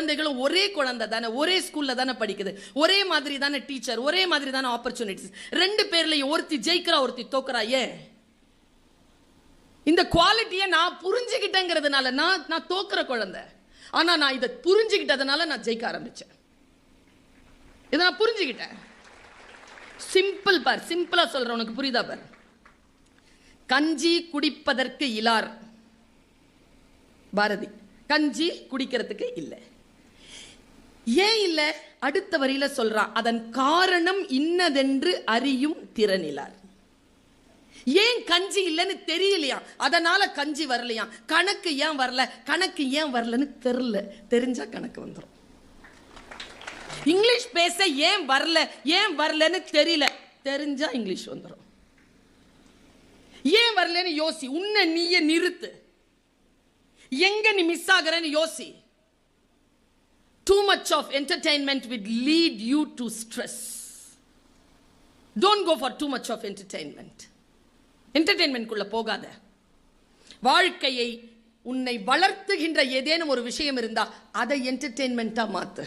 குழந்தைகளும் ஒரே குழந்தை தானே ஒரே ஸ்கூல்ல தானே படிக்குது. ஒரே மாதிரி தானே டீச்சர் ஒரே மாதிரி தானே ஆப்பர்ச்சுனிட்டிஸ் ரெண்டு பேர்லையும் ஒருத்தி ஜெயிக்கிறா ஒருத்தி தோக்குறா ஏன்? இந்த குவாலிட்டியை நான் புரிஞ்சுக்கிட்டேங்கிறதுனால நான் நான் தோக்குற குழந்தை. ஆனால் நான் இதை புரிஞ்சுக்கிட்டதுனால நான் ஜெயிக்க ஆரம்பித்தேன் இதை நான் புரிஞ்சுக்கிட்டேன் சிம்பிள் பார் சிம்பிளாக சொல்கிறேன் உனக்கு புரியுதா பார்? கஞ்சி குடிப்பதற்கு இலார். பாரதி கஞ்சி குடிக்கிறதுக்கு இல்லை. ஏன் இல்லை? அடுத்த வரியில சொல்றான் அதன் காரணம் இன்னதென்று அறியும் திறனிலார். ஏன் கஞ்சி இல்லைன்னு தெரியலையா? அதனால கஞ்சி வரலையா? கணக்கு ஏன் வரல? கணக்கு ஏன் வரலன்னு தெரியல. தெரிஞ்சா கணக்கு வந்துடும் இங்கிலீஷ் பேச ஏன் வரல? ஏன் வரலன்னு தெரியல. தெரிஞ்சா இங்கிலீஷ் வந்துடும் ஏன் வரலன்னு யோசி. உன்னை நீயே நிறுத்து. எங்க நீ மிஸ் ஆகிறன்னு யோசி. Too much of entertainment will lead you to stress don't go for too much of entertainment என்டர்டைன்மெண்ட்குள்ள போகாத. வாழ்க்கையை உன்னை வளர்த்துகின்ற ஏதேனும் ஒரு விஷயம் இருந்தா அதை என்டர்டெயின்மெண்ட்டா மாத்து.